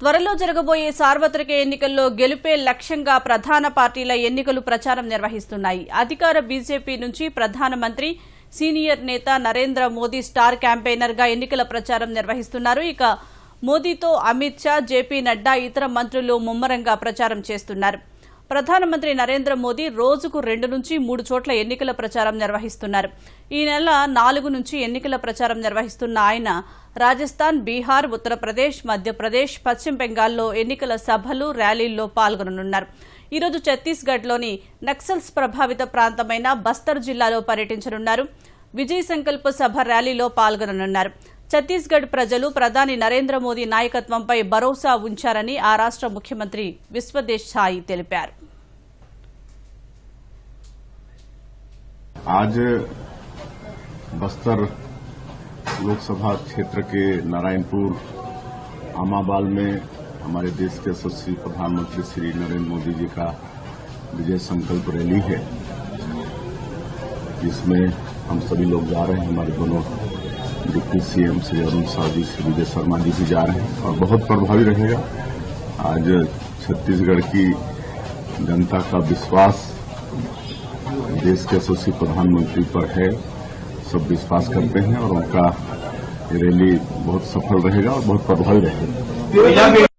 త్వరలో జరగబోయే సార్వత్రిక ఎన్నికల్లో గెలుపే లక్ష్యంగా ప్రధాన పార్టీల ఎన్నికలు ప్రచారం నిర్వహిస్తున్నాయి. అధికార బీజేపీ నుంచి ప్రధానమంత్రి సీనియర్ నేత నరేంద్ర మోదీ స్టార్ క్యాంపెయినర్గా ఎన్నికల ప్రచారం నిర్వహిస్తున్నారు. ఇక మోదీతో అమిత్ షా జేపీ నడ్డా ఇతర మంత్రులు ముమ్మరంగా ప్రచారం చేస్తున్నారు. ప్రధానమంత్రి నరేంద్ర మోదీ రోజుకు రెండు నుంచి మూడు చోట్ల ఎన్నికల ప్రచారం నిర్వహిస్తున్నారు. ఈ నెల నాలుగు నుంచి ఎన్నికల ప్రచారం నిర్వహిస్తున్న ఆయన రాజస్థాన్ బీహార్ ఉత్తరప్రదేశ్ మధ్యప్రదేశ్ పశ్చిమ బెంగాల్లో ఎన్నికల సభలు ర్యాలీల్లో పాల్గొననున్నారు ఈరోజు ఛత్తీస్గఢ్లోని నక్సల్స్ ప్రభావిత ప్రాంతమైన బస్తర్ జిల్లాలో పర్యటించనున్నారు విజయ్ సంకల్ప సభ ర్యాలీలో పాల్గొననున్నారు ఛత్తీస్గఢ్ ప్రజలు ప్రధాని నరేంద్ర మోదీ నాయకత్వంపై భరోసా ఉంచారని ఆ రాష్ట్ర ముఖ్యమంత్రి విశ్వదేశ్ ఛాయి తెలిపారు आज बस्तर लोकसभा क्षेत्र के नारायणपुर, आमाबाल में हमारे देश के यशस्वी प्रधानमंत्री श्री नरेंद्र मोदी जी का विजय संकल्प रैली है, जिसमें हम सभी लोग जा रहे हैं। हमारे दोनों डिप्टी सीएम श्री अरुण साहु जी, श्री विजय शर्मा जी भी जा रहे हैं और बहुत प्रभावी रहेगा। आज छत्तीसगढ़ की जनता का विश्वास देश के यशस्वी प्रधानमंत्री पर है। सब विश्वास करते हैं और उनका रैली बहुत सफल रहेगा और बहुत प्रभावी रहेगा।